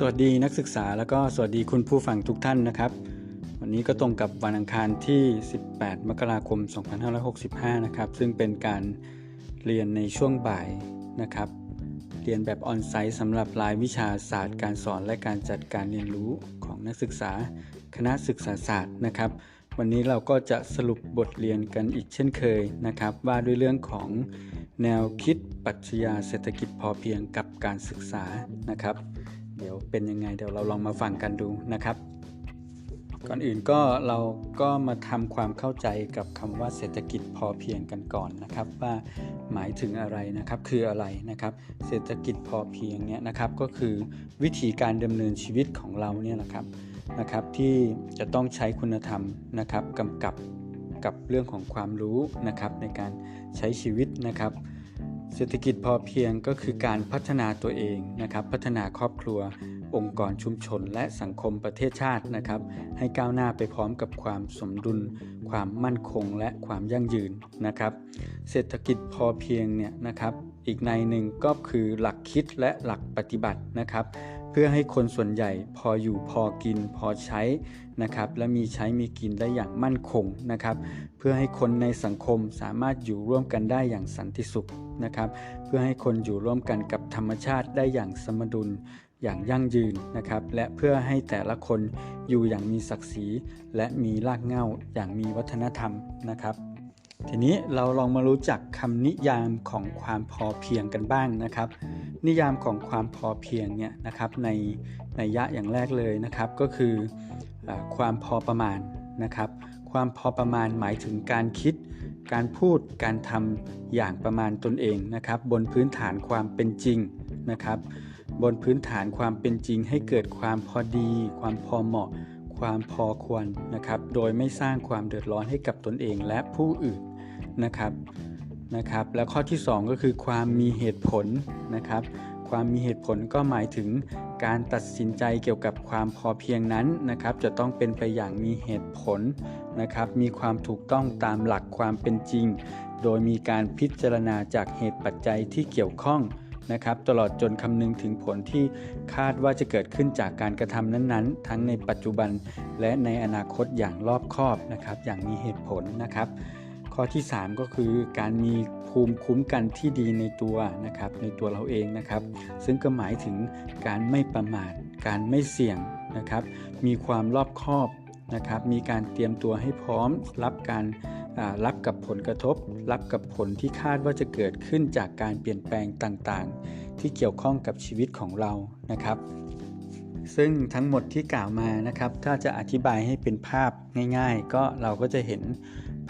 สวัสดีนักศึกษาแล้วก็สวัสดีคุณผู้ฟังทุกท่านนะครับ วันนี้ก็ตรงกับวันอังคารที่ 18 มกราคม 2565 นะครับ ซึ่งเป็นการเรียนในช่วงบ่ายนะครับ เรียนแบบออนไซต์สำหรับรายวิชาศาสตร์การสอนและการจัดการเรียนรู้ของนักศึกษาคณะศึกษาศาสตร์นะครับ วันนี้เราก็จะสรุปบทเรียนกันอีกเช่นเคยนะครับ ว่าด้วยเรื่องของแนวคิดปรัชญาเศรษฐกิจพอเพียงกับการศึกษานะครับ เดี๋ยวเป็นยังไงเดี๋ยวเราลองมาฟังกันดูนะครับ ก่อนอื่นก็เราก็มาทำความเข้าใจกับคำว่าเศรษฐกิจพอเพียงกันก่อนนะครับ ว่าหมายถึงอะไรนะครับคืออะไรนะครับ เศรษฐกิจพอเพียงเนี่ยนะครับก็คือวิธีการดำเนินชีวิตของเราเนี่ยนะครับนะครับ ที่จะต้องใช้คุณธรรมนะครับกำกับกับเรื่องของความรู้นะครับในการใช้ชีวิตนะครับ เศรษฐกิจพอเพียงก็คือการพัฒนาตัวเองนะครับ พัฒนาครอบครัว องค์กรชุมชน และสังคมประเทศชาตินะครับ ให้ก้าวหน้าไปพร้อมกับความสมดุล ความมั่นคง และความยั่งยืนนะครับ เศรษฐกิจพอเพียงเนี่ยนะครับ อีกในหนึ่งก็คือหลักคิดและหลักปฏิบัตินะครับ พื่อให้คนส่วนใหญ่พออยู่พอกินพอใช้นะครับและมีใช้มีกินได้อย่างมั่นคงนะครับเพื่อให้คนในสังคมสามารถอยู่ร่วมกันได้อย่างสันติสุขนะครับเพื่อให้คนอยู่ร่วมกันกับธรรมชาติได้อย่างสมดุลอย่างยั่งยืนนะครับและเพื่อให้แต่ละคนอยู่อย่างมีศักดิ์ศรี และมีรากเหง้าอย่างมีวัฒนธรรมนะครับ ทีนี้เราลองมารู้จักคำนิยามของความพอเพียงกันบ้างนะครับ นิยามของความพอเพียงเนี่ยนะครับในในยะอย่างแรกเลยนะครับก็คืออความพอประมาณนะครับ ความพอประมาณหมายถึงการคิด การพูดการทำอย่างประมาณตนเองนะครับ บนพื้นฐานความเป็นจริงนะครับ บนพื้นฐานความเป็นจริง ให้เกิดความพอดี ความพอเหมาะ ความพอควรนะครับ โดยไม่สร้างความเดือดร้อนให้กับตนเองและผู้อื่น นะครับนะครับ แล้วข้อที่ 2 ก็คือความมีเหตุผลนะครับ ความมีเหตุผลก็หมายถึงการตัดสินใจเกี่ยวกับความพอเพียงนั้นนะครับ จะต้องเป็นไปอย่างมีเหตุผลนะครับ มีความถูกต้องตามหลักความเป็นจริง โดยมีการพิจารณาจากเหตุปัจจัยที่เกี่ยวข้องนะครับตลอดจนคำนึงถึงผลที่คาดว่าจะเกิดขึ้นจากการกระทำนั้น ๆ ทั้งในปัจจุบันและในอนาคตอย่างรอบคอบนะครับ อย่างมีเหตุผลนะครับ ข้อที่ 3 ก็คือการมีภูมิคุ้มกันที่ดีในตัวนะครับในตัวเราเองนะครับ ซึ่งก็หมายถึงการไม่ประมาท การไม่เสี่ยงนะครับ มีความรอบคอบนะครับ มีการเตรียมตัวให้พร้อมรับการรับกับผลกระทบ รับกับผลที่คาดว่าจะเกิดขึ้นจากการเปลี่ยนแปลงต่างๆ ที่เกี่ยวข้องกับชีวิตของเรานะครับ ซึ่งทั้งหมดที่กล่าวมานะครับ ถ้าจะอธิบายให้เป็นภาพง่าย ๆ ก็เราก็จะเห็น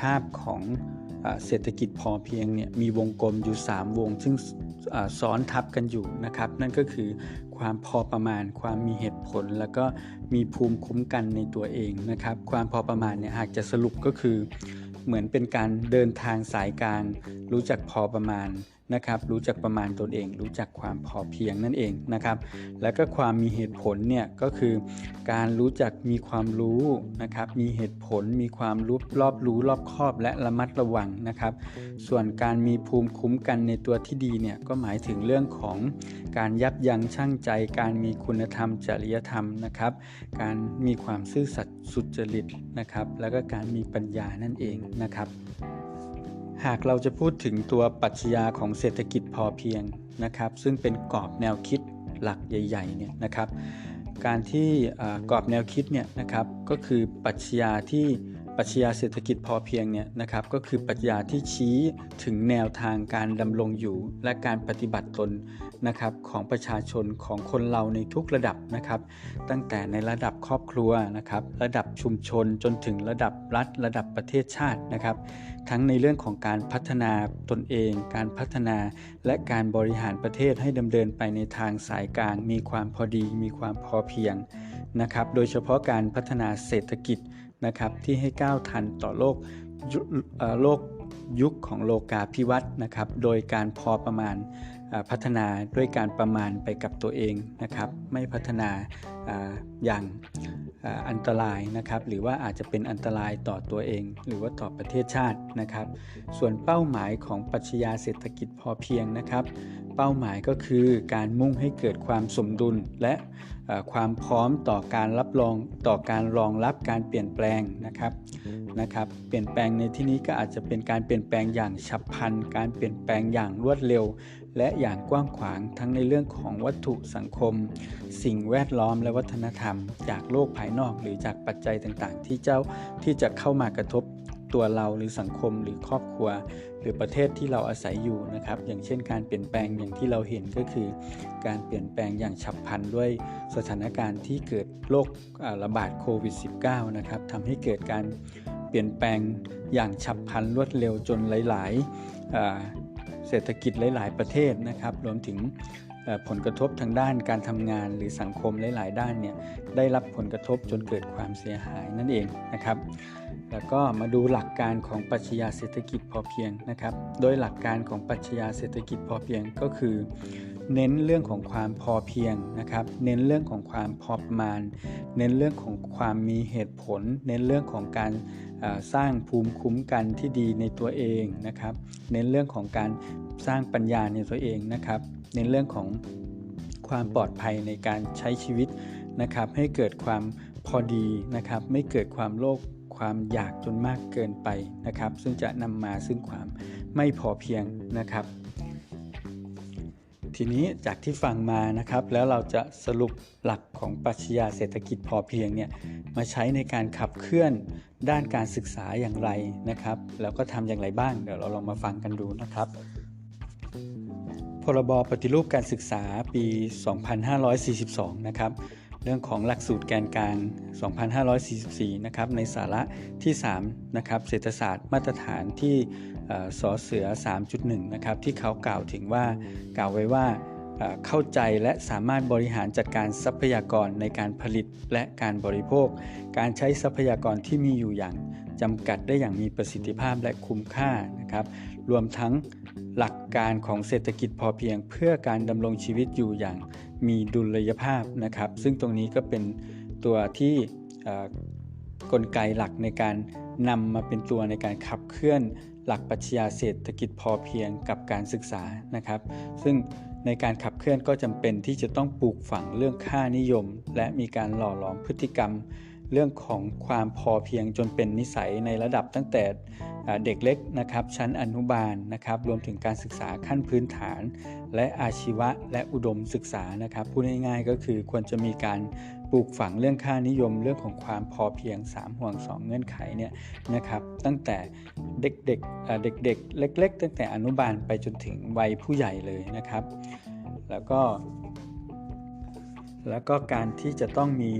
ภาพของเศรษฐกิจพอเพียงเนี่ยมีวงกลมอยู่ 3 วง ซึ่งซ้อนทับกันอยู่นะครับ นั่นก็คือความพอประมาณ ความมีเหตุผล แล้วก็มีภูมิคุ้มกันในตัวเองนะครับ ความพอประมาณเนี่ยหากจะสรุปก็คือ เหมือนเป็นการเดินทางสายกลางรู้จักพอประมาณ นะครับรู้จักประมาณตนเอง รู้จักความพอเพียงนั่นเองนะครับ แล้วก็ความมีเหตุผลเนี่ยก็คือ การรู้จักมีความรู้นะครับมีเหตุผลมีความรู้รอบรู้รอบคอบและระมัดระวังนะครับ ส่วนการมีภูมิคุ้มกันในตัวที่ดีเนี่ยก็หมายถึงเรื่องของการยับยั้งชั่งใจ การมีคุณธรรม จริยธรรมนะครับ การมีความซื่อสัตย์สุจริตนะครับ แล้วก็การมีปัญญานั่นเองนะครับ หากเราจะพูดถึงตัวปรัชญาของเศรษฐกิจพอเพียงนะครับ ซึ่งเป็นกรอบแนวคิดหลักใหญ่ๆเนี่ยนะครับ การที่กรอบแนวคิดเนี่ยนะครับก็คือปรัชญาที่ ปรัชญาเศรษฐกิจพอเพียงเนี่ยนะครับก็คือปรัชญาที่ชี้ถึงแนวทางการดำรงอยู่และการปฏิบัติตนนะครับของประชาชนของคนเราในทุกระดับนะครับ ตั้งแต่ในระดับครอบครัวนะครับระดับชุมชนจนถึงระดับรัฐ ระดับประเทศชาตินะครับ ทั้งในเรื่องของการพัฒนาตนเอง การพัฒนาและการบริหารประเทศให้ดำเนินไปในทางสายกลาง มีความพอดี มีความพอเพียงนะครับโดยเฉพาะการพัฒนาเศรษฐกิจ นะครับที่ให้ก้าวทันต่อโลกโลกยุคของโลกาภิวัตน์นะครับโดยการพอประมาณพัฒนาด้วยการประมาณไปกับตัวเองนะครับไม่พัฒนาอย่างอันตรายนะครับหรือว่าอาจจะเป็นอันตรายต่อตัวเอง หรือว่าต่อประเทศชาตินะครับ ส่วนเป้าหมายของปัชญาเศรษฐกิจพอเพียงนะครับ เป้าหมายก็คือการมุ่งให้เกิดความสมดุลและความพร้อมต่อการรับรองต่อการรองรับการเปลี่ยนแปลงนะครับนะครับเปลี่ยนแปลงในที่นี้ก็อาจจะเป็นการเปลี่ยนแปลงอย่างฉับพลัน การเปลี่ยนแปลงอย่างรวดเร็ว และอย่างกว้างขวางทั้งในเรื่องของวัตถุสังคม สิ่งแวดล้อมและวัฒนธรรม จากโลกภายนอกหรือจากปัจจัยต่างๆ ที่เจ้าที่จะเข้ามากระทบ ตัวเราหรือสังคมหรือครอบครัว หรือประเทศที่เราอาศัยอยู่นะครับ อย่างเช่นการเปลี่ยนแปลงอย่างที่เราเห็นก็คือ การเปลี่ยนแปลงอย่างฉับพลันด้วยสถานการณ์ที่เกิดโรคระบาดโควิด -19 นะครับทำให้เกิดการเปลี่ยนแปลงอย่างฉับพลันรวดเร็วจนหลายๆเศรษฐกิจหลาย ๆ ประเทศนะครับ รวมถึงผลกระทบทางด้านการทำงานหรือสังคมหลาย ๆ ด้านเนี่ยได้รับผลกระทบจนเกิดความเสียหายนั่นเองนะครับ แล้วก็มาดูหลักการของปรัชญาเศรษฐกิจพอเพียงนะครับ โดยหลักการของปรัชญาเศรษฐกิจพอเพียงก็คือ เน้นเรื่องของความพอเพียงนะครับ เน้นเรื่องของความพอประมาณ เน้นเรื่องของความมีเหตุผล เน้นเรื่องของการสร้างภูมิคุ้มกันที่ดีในตัวเองนะครับ เน้นเรื่องของการสร้างปัญญาในตัวเองนะครับ เน้นเรื่องของความปลอดภัยในการใช้ชีวิตนะครับ ให้เกิดความพอดีนะครับ ไม่เกิดความโลภ ความอยากจนมากเกินไปนะครับ ซึ่งจะนำมาซึ่งความไม่พอเพียงนะครับ ทีนี้จากที่ฟังมานะครับ แล้วเราจะสรุปหลักของปรัชญาเศรษฐกิจพอเพียงเนี่ยมาใช้ในการขับเคลื่อนด้านการศึกษาอย่างไรนะครับ แล้วก็ทำอย่างไรบ้าง เดี๋ยวเราลองมาฟังกันดูนะครับพรบปฏิรูปการศึกษาปี 2542 นะครับ เรื่องของหลักสูตรแกนกลาง 2544 นะครับ ในสาระที่ 3 นะครับ เศรษฐศาสตร์มาตรฐานที่สอเสือ 3.1 นะครับ ที่เขากล่าวถึงว่ากล่าวไว้ว่าเข้าใจและสามารถบริหารจัดการทรัพยากรในการผลิตและการบริโภค การใช้ทรัพยากรที่มีอยู่อย่าง จำกัดได้อย่างมีประสิทธิภาพและคุ้มค่านะครับ รวมทั้งหลักการของเศรษฐกิจพอเพียง เพื่อการดำรงชีวิตอยู่อย่างมีดุลยภาพนะครับ ซึ่งตรงนี้ก็เป็นตัวที่กลไกหลักในการนำมาเป็นตัวในการขับเคลื่อนหลักปรัชญาเศรษฐกิจพอเพียงกับการศึกษานะครับ ซึ่งในการขับเคลื่อนก็จำเป็นที่จะต้องปลูกฝังเรื่องค่านิยม และมีการหล่อหลอมพฤติกรรม เรื่องของความพอเพียงจนเป็นนิสัยในระดับตั้งแต่เด็กเล็กนะครับ ชั้นอนุบาลนะครับรวมถึงการศึกษาขั้นพื้นฐาน และอาชีวะและอุดมศึกษานะครับพูดง่ายๆก็คือควรจะมีการปลูกฝังเรื่องค่านิยมเรื่องของความพอเพียง 3 ห่วง 2 เงื่อนไขเนี่ยนะครับตั้งแต่เด็กๆเด็กๆ เล็ก ๆ ตั้งแต่อนุบาลไปจนถึงวัยผู้ใหญ่เลยนะครับ แล้วก็ แล้วก็การที่จะต้องมี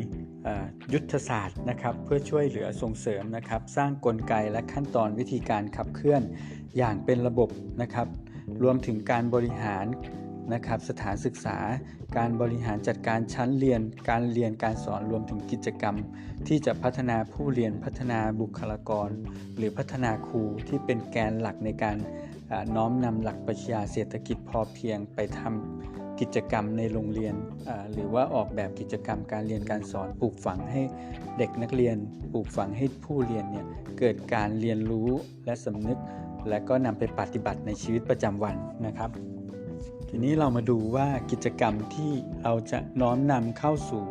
ยุทธศาสตร์นะครับเพื่อช่วยเหลือส่งเสริมนะครับ สร้างกลไกและขั้นตอนวิธีการขับเคลื่อนอย่างเป็นระบบนะครับ รวมถึงการบริหารนะครับสถานศึกษา การบริหารจัดการชั้นเรียน การเรียนการสอนรวมถึงกิจกรรม ที่จะพัฒนาผู้เรียนพัฒนาบุคลากร หรือพัฒนาครูที่เป็นแกนหลักในการน้อมนำหลักปรัชญาเศรษฐกิจพอเพียงไปทำ กิจกรรมในโรงเรียน หรือว่าออกแบบกิจกรรมการเรียนการสอนปลูกฝังให้เด็กนักเรียน ปลูกฝังให้ผู้เรียนเนี่ยเกิดการเรียนรู้และสำนึก และก็นำไปปฏิบัติในชีวิตประจำวันนะครับ ทีนี้เรามาดูว่ากิจกรรมที่เราจะน้อมนำเข้าสู่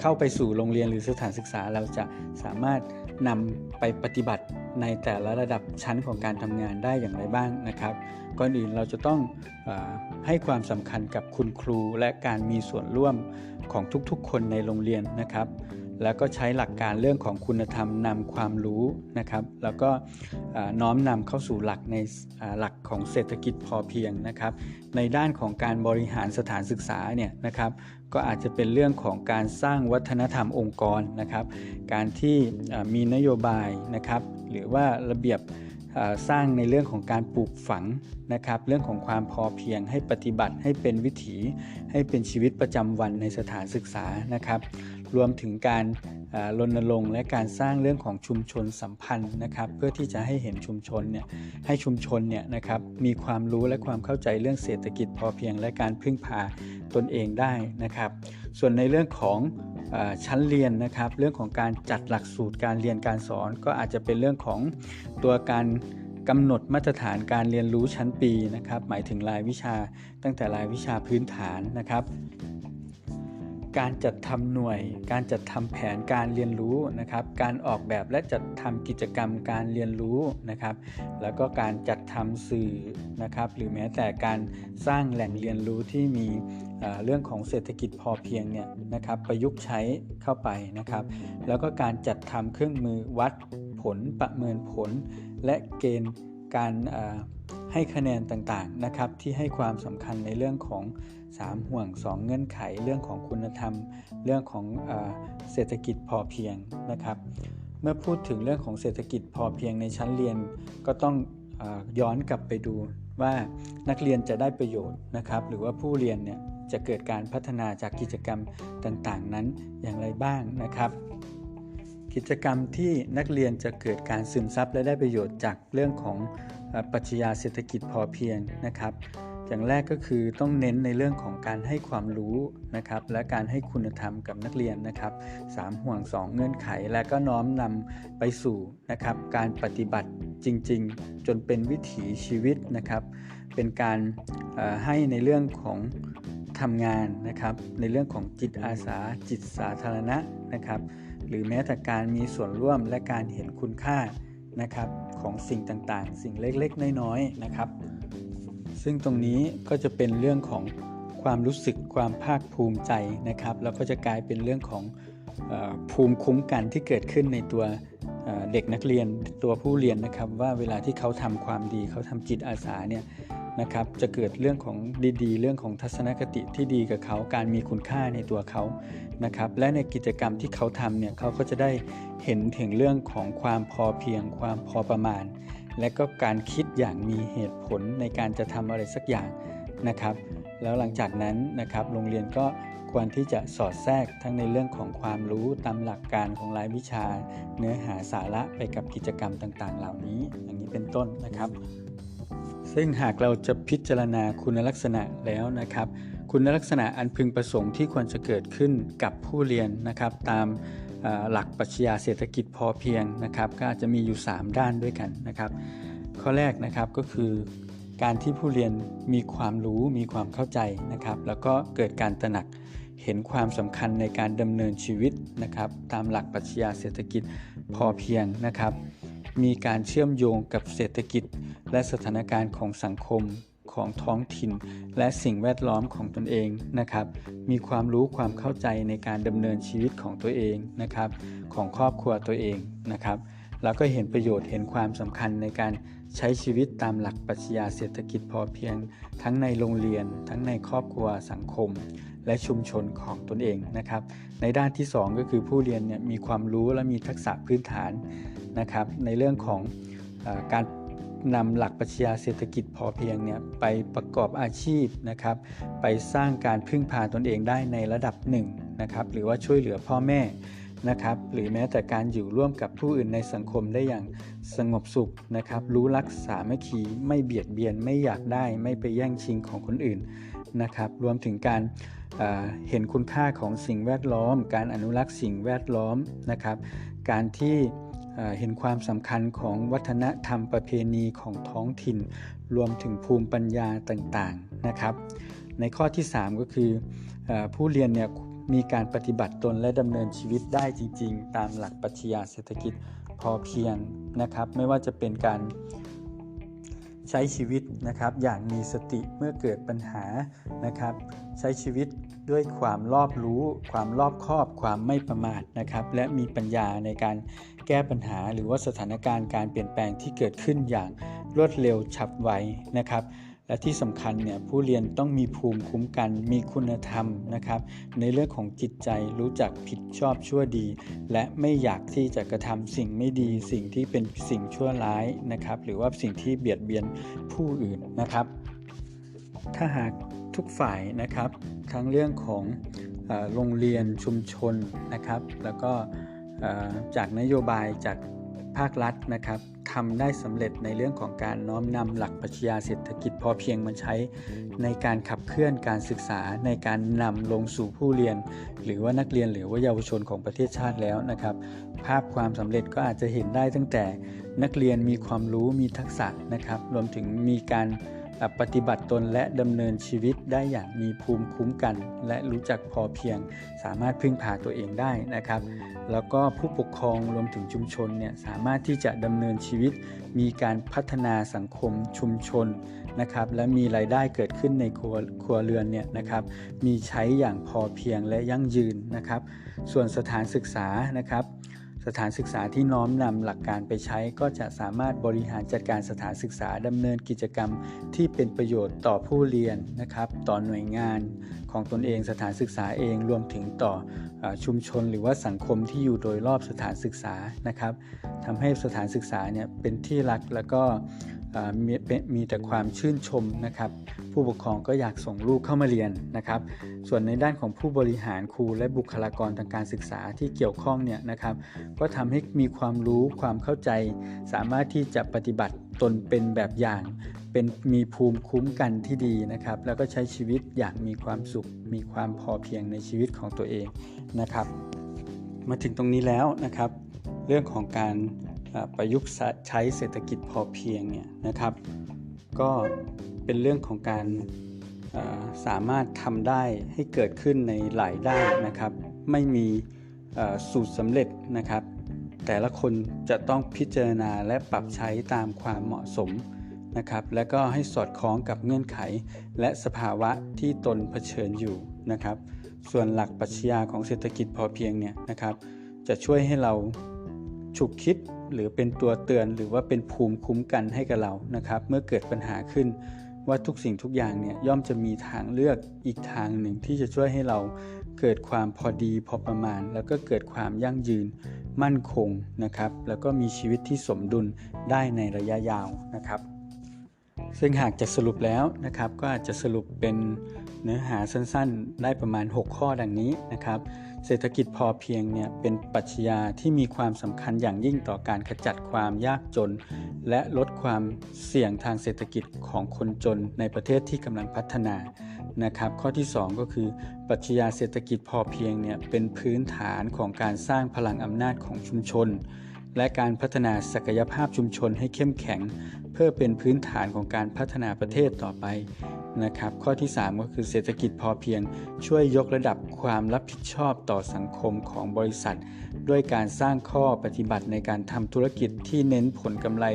เข้าไปสู่โรงเรียนหรือสถานศึกษาเราจะสามารถนำไปปฏิบัติ ในแต่ละระดับชั้นของการทำงานได้อย่างไรบ้างนะครับก่อนอื่นเราจะต้องอให้ความสำคัญกับคุณครูและการมีส่วนร่วมของทุกๆ คนในโรงเรียนนะครับ แล้วก็ใช้หลักการเรื่องของคุณธรรมนำความรู้นะครับ แล้วก็น้อมนำเข้าสู่หลักในหลักของเศรษฐกิจพอเพียงนะครับ ในด้านของการบริหารสถานศึกษาเนี่ยนะครับ ก็อาจจะเป็นเรื่องของการสร้างวัฒนธรรมองค์กรนะครับ การที่มีนโยบายนะครับ หรือว่าระเบียบสร้างในเรื่องของการปลูกฝังนะครับ เรื่องของความพอเพียงให้ปฏิบัติให้เป็นวิถี ให้เป็นชีวิตประจำวันในสถานศึกษานะครับ รวมถึงการรณรงค์และการสร้างเรื่องของชุมชนสัมพันธ์นะครับ เพื่อที่จะให้เห็นชุมชนเนี่ยให้ชุมชนเนี่ยนะครับมีความรู้และความเข้าใจเรื่องเศรษฐกิจพอเพียงและการพึ่งพาตนเองได้นะครับ ส่วนในเรื่องของชั้นเรียนนะครับ เรื่องของการจัดหลักสูตรการเรียนการสอน ก็อาจจะเป็นเรื่องของตัวการกำหนดมาตรฐานการเรียนรู้ชั้นปีนะครับ หมายถึงรายวิชาตั้งแต่รายวิชาพื้นฐานนะครับ การจัดทำหน่วย การจัดทำแผนการเรียนรู้นะครับ การออกแบบและจัดทำกิจกรรมการเรียนรู้นะครับ แล้วก็การจัดทำสื่อนะครับ หรือแม้แต่การสร้างแหล่งเรียนรู้ที่มีเรื่องของเศรษฐกิจพอเพียงเนี่ยนะครับ ประยุกต์ใช้เข้าไปนะครับ แล้วก็การจัดทำเครื่องมือวัดผลประเมินผล และเกณฑ์การให้คะแนนต่างๆนะครับ ที่ให้ความสำคัญในเรื่องของ 3 ห่วง 2 เงื่อนไขเรื่องของคุณธรรม เรื่องของเศรษฐกิจพอเพียงนะครับ เมื่อพูดถึงเรื่องของเศรษฐกิจพอเพียงในชั้นเรียนก็ต้องอย้อนกลับไปดูว่านักเรียนจะได้ประโยชน์นะครับ หรือว่าผู้เรียนเนี่ยจะเกิดการพัฒนาจากกิจกรรมต่างๆ นั้นอย่างไรบ้างนะครับ กิจกรรมที่นักเรียนจะเกิดการซึมซับและได้ประโยชน์จากเรื่องของปรัชญาเศรษฐกิจพอเพียงนะครับ อย่างแรกก็คือต้องเน้นในเรื่องของการให้ความรู้นะครับและการให้คุณธรรมกับนักเรียนนะครับ3ห่วง 2 เงื่อนไข และก็น้อมนำไปสู่นะครับการปฏิบัติจริง ๆ จนเป็นวิถีชีวิตนะครับเป็นการให้ในเรื่องของทำงานนะครับในเรื่องของจิตอาสาจิตสาธารณะนะครับหรือแม้แต่การมีส่วนร่วมและการเห็นคุณค่านะครับของสิ่งต่างๆ สิ่งเล็กๆ น้อยๆนะครับ ซึ่งตรงนี้ก็จะเป็นเรื่องของความรู้สึกความภาคภูมิใจนะครับ แล้วก็จะกลายเป็นเรื่องของภูมิคุ้มกันที่เกิดขึ้นในตัวเด็กนักเรียนตัวผู้เรียนนะครับ ว่าเวลาที่เขาทำความดีเขาทำจิตอาสาเนี่ยนะครับจะเกิดเรื่องของดีๆ เรื่องของทัศนคติที่ดีกับเขาการมีคุณค่าในตัวเขานะครับ และในกิจกรรมที่เขาทำเนี่ยเขาก็จะได้เห็นถึงเรื่องของความพอเพียง ความพอประมาณ และก็การคิดอย่างมีเหตุผลในการจะทำอะไรสักอย่างนะครับ แล้วหลังจากนั้นนะครับโรงเรียนก็ควรที่จะสอดแทรกทั้งในเรื่องของความรู้ตามหลักการของรายวิชา เนื้อหาสาระไปกับกิจกรรมต่างๆ เหล่านี้ อย่างนี้เป็นต้นนะครับ ซึ่งหากเราจะพิจารณาคุณลักษณะแล้วนะครับ คุณลักษณะอันพึงประสงค์ที่ควรจะเกิดขึ้นกับผู้เรียนนะครับ ตาม หลักปรัชญาเศรษฐกิจพอเพียงนะครับ ก็จจะมีอยู่ 3 ด้านด้วยกันนะครับ ข้อแรกนะครับก็คือการที่ผู้เรียนมีความรู้มีความเข้าใจนะครับ แล้วก็เกิดการตระหนักเห็นความสำคัญในการดำเนินชีวิตนะครับ ตามหลักปรัชญาเศรษฐกิจพอเพียงนะครับ มีการเชื่อมโยงกับเศรษฐกิจ และสถานการณ์ของสังคม ของท้องถิ่น และสิ่งแวดล้อมของตนเองนะครับ มีความรู้ความเข้าใจในการดำเนินชีวิตของตัวเองนะครับ ของครอบครัวตัวเองนะครับ แล้วก็เห็นประโยชน์เห็นความสำคัญในการใช้ชีวิตตามหลักปรัชญาเศรษฐกิจพอเพียง ทั้งในโรงเรียน ทั้งในครอบครัวสังคม และชุมชนของตนเองนะครับ ในด้านที่ 2 ก็คือผู้เรียนเนี่ยมีความรู้และมีทักษะพื้นฐานนะครับ ในเรื่องของอการ นำหลักปรัชญาเศรษฐกิจพอเพียงเนี่ยไปประกอบอาชีพนะครับ ไปสร้างการพึ่งพาตนเองได้ในระดับหนึ่งนะครับ หรือว่าช่วยเหลือพ่อแม่นะครับ หรือแม้แต่การอยู่ร่วมกับผู้อื่นในสังคมได้อย่างสงบสุขนะครับ รู้รักสาไมัคคีไม่เบียดเบียน ไม่อยากได้ ไม่ไปแย่งชิงของคนอื่นนะครับ รวมถึงการเห็นคุณค่าของสิ่งแวดล้อม การอนุรักษ์สิ่งแวดล้อมนะครับ การที่ เห็นความสำคัญของวัฒนธรรมประเพณีของท้องถิ่น รวมถึงภูมิปัญญาต่างๆนะครับ ในข้อที่ 3 ก็คืออผู้เรียนเนี่ยมีการปฏิบัติตนและดำเนินชีวิตได้จริง ๆ ตามหลักปรัชญาเศรษฐกิจพอเพียงนะครับ ไม่ว่าจะเป็นการ ใช้ชีวิตนะครับอย่างมีสติเมื่อเกิดปัญหานะครับ ใช้ชีวิตด้วยความรอบรู้ ความรอบคอบ ความไม่ประมาทนะครับ และมีปัญญาในการแก้ปัญหา หรือว่าสถานการณ์การเปลี่ยนแปลงที่เกิดขึ้นอย่างรวดเร็วฉับไวนะครับ และที่สำคัญเนี่ยผู้เรียนต้องมีภูมิคุ้มกัน มีคุณธรรมนะครับ ในเรื่องของจิตใจรู้จักผิดชอบชั่วดี และไม่อยากที่จะกระทำสิ่งไม่ดี สิ่งที่เป็นสิ่งชั่วร้ายนะครับ หรือว่าสิ่งที่เบียดเบียนผู้อื่นนะครับ ถ้าหากทุกฝ่ายนะครับ ทั้งเรื่องของโรงเรียนชุมชนนะครับ แล้วก็จากนโยบายจาก ภาครัฐนะครับทำได้สำเร็จในเรื่องของการน้อมนำหลักปรัชญาเศรษฐกิจพอเพียงมาใช้ในการขับเคลื่อนการศึกษาในการนำลงสู่ผู้เรียน หรือว่านักเรียนหรือว่าเยาวชนของประเทศชาติแล้วนะครับ ภาพความสำเร็จก็อาจจะเห็นได้ตั้งแต่นักเรียนมีความรู้มีทักษะนะครับ รวมถึงมีการ ปฏิบัติตนและดำเนินชีวิตได้อย่างมีภูมิคุ้มกัน และรู้จักพอเพียง สามารถพึ่งพาตัวเองได้นะครับ แล้วก็ผู้ปกครองรวมถึงชุมชนเนี่ยสามารถที่จะดำเนินชีวิต มีการพัฒนาสังคมชุมชนนะครับและมีรายได้เกิดขึ้นในครัวครัวเรือนเนี่ยนะครับมีใช้อย่างพอเพียงและยั่งยืนนะครับ ส่วนสถานศึกษานะครับ สถานศึกษาที่น้อมนำหลักการไปใช้ก็จะสามารถบริหารจัดการสถานศึกษาดำเนินกิจกรรมที่เป็นประโยชน์ต่อผู้เรียนนะครับ ต่อหน่วยงานของตนเองสถานศึกษาเองรวมถึงต่อชุมชนหรือว่าสังคมที่อยู่โดยรอบสถานศึกษานะครับทำให้สถานศึกษาเนี่ยเป็นที่รักแล้วก็ มีมีแต่ความชื่นชมนะครับ ผู้ปกครองก็อยากส่งลูกเข้ามาเรียนนะครับ ส่วนในด้านของผู้บริหารครูและบุคลากรทางการศึกษาที่เกี่ยวข้องเนี่ยนะครับ ก็ทำให้มีความรู้ความเข้าใจ สามารถที่จะปฏิบัติตนเป็นแบบอย่างเป็นมีภูมิคุ้มกันที่ดีนะครับ แล้วก็ใช้ชีวิตอย่างมีความสุข มีความพอเพียงในชีวิตของตัวเองนะครับ มาถึงตรงนี้แล้วนะครับ เรื่องของการ ประยุกต์ใช้เศรษฐกิจพอเพียงเนี่ยนะครับ ก็เป็นเรื่องของการสามารถทำได้ให้เกิดขึ้นในหลายด้านนะครับ ไม่มีสูตรสำเร็จนะครับ แต่ละคนจะต้องพิจารณาและปรับใช้ตามความเหมาะสมนะครับ และก็ให้สอดคล้องกับเงื่อนไข และสภาวะที่ตนเผชิญอยู่นะครับ ส่วนหลักปรัชญาของเศรษฐกิจพอเพียงเนี่ยนะครับ จะช่วยให้เราฉุกคิด หรือเป็นตัวเตือนหรือว่าเป็นภูมิคุ้มกันให้กับเรานะครับ เมื่อเกิดปัญหาขึ้นว่าทุกสิ่งทุกอย่างเนี่ยย่อมจะมีทางเลือกอีกทางหนึ่งที่จะช่วยให้เราเกิดความพอดีพอประมาณ แล้วก็เกิดความยั่งยืนมั่นคงนะครับ แล้วก็มีชีวิตที่สมดุลได้ในระยะยาวนะครับ ซึ่งหากจะสรุปแล้วนะครับก็อาจจะสรุปเป็น เนื้อหาสั้นๆ ได้ประมาณ 6 ข้อดังนี้นะครับ เศรษฐกิจพอเพียงเนี่ยเป็นปรัชญาที่มีความสำคัญอย่างยิ่งต่อการขจัดความยากจน และลดความเสี่ยงทางเศรษฐกิจของคนจนในประเทศที่กำลังพัฒนานะครับ ข้อที่ 2 ก็คือ ปรัชญาเศรษฐกิจพอเพียงเนี่ยเป็นพื้นฐานของการสร้างพลังอำนาจของชุมชน และการพัฒนาศักยภาพชุมชนให้เข้มแข็ง เพื่อเป็นพื้นฐานของการพัฒนาประเทศต่อไป นะครับ ข้อที่ 3 ก็คือเศรษฐกิจพอเพียงช่วยยกระดับความรับผิดชอบต่อสังคมของบริษัท ด้วยการสร้างข้อปฏิบัติในการทำธุรกิจที่เน้นผลกำไร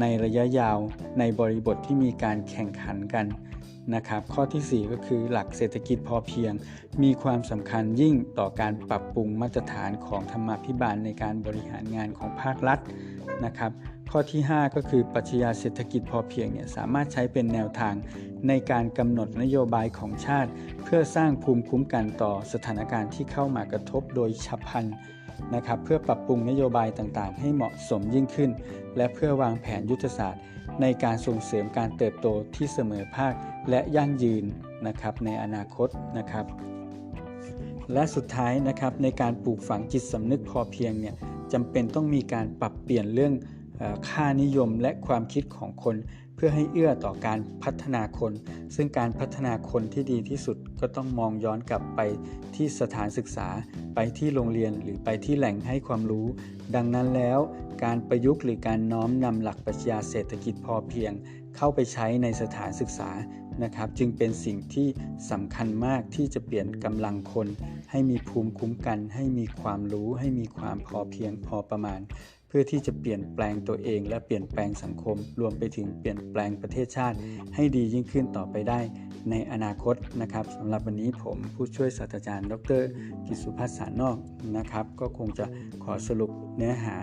ในระยะยาวในบริบทที่มีการแข่งขันกันนะครับ ข้อที่ 4 ก็คือหลักเศรษฐกิจพอเพียง มีความสำคัญยิ่งต่อการปรับปรุงมาตรฐานของธรรมาภิบาลในการบริหารงานของภาครัฐนะครับ ข้อที่ 5 ก็คือปัจจัยเศรษฐกิจพอเพียงเนี่ยสามารถใช้เป็นแนวทางในการกำหนดนโยบายของชาติ เพื่อสร้างภูมิคุ้มกันต่อสถานการณ์ที่เข้ามากระทบโดยฉับพลันนะครับเพื่อปรับปรุงนโยบายต่างๆ ให้เหมาะสมยิ่งขึ้น และเพื่อวางแผนยุทธศาสตร์ ในการส่งเสริมการเติบโตที่เสมอภาคและยั่งยืนนะครับในอนาคตนะครับ และสุดท้ายนะครับในการปลูกฝังจิตสำนึกพอเพียงเนี่ยจำเป็นต้องมีการปรับเปลี่ยนเรื่อง ค่านิยมและความคิดของคน เพื่อให้เอื้อต่อการพัฒนาคน ซึ่งการพัฒนาคนที่ดีที่สุดก็ต้องมองย้อนกลับไปที่สถานศึกษา ไปที่โรงเรียนหรือไปที่แหล่งให้ความรู้ ดังนั้นแล้วการประยุกต์หรือการน้อมนำหลักปรัชญาเศรษฐกิจพอเพียง เข้าไปใช้ในสถานศึกษานะครับจึงเป็นสิ่งที่สำคัญมากที่จะเปลี่ยนกำลังคน ให้มีภูมิคุ้มกัน ให้มีความรู้ ให้มีความพอเพียงพอประมาณ เพื่อที่จะเปลี่ยนแปลงตัวเอง และเปลี่ยนแปลงสังคม รวมไปถึงเปลี่ยนแปลงประเทศชาติ ให้ดียิ่งขึ้นต่อไปได้ในอนาคตนะครับสำหรับวันนี้ผมผู้ช่วยศาสตราจารย์ ดร กิสุพัฒน์สารนอกนะครับ ก็คงจะขอสรุปเนื้อหา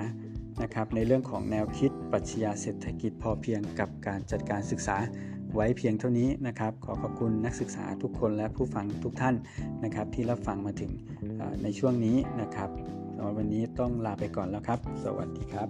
นะครับในเรื่องของแนวคิดปรัชญาเศรษฐกิจพอเพียงกับการจัดการศึกษาไว้เพียงเท่านี้นะครับ ขอขอบคุณนักศึกษาทุกคนและผู้ฟังทุกท่านนะครับที่รับฟังมาถึงในช่วงนี้นะครับ วันนี้ต้องลาไปก่อนแล้วครับ สวัสดีครับ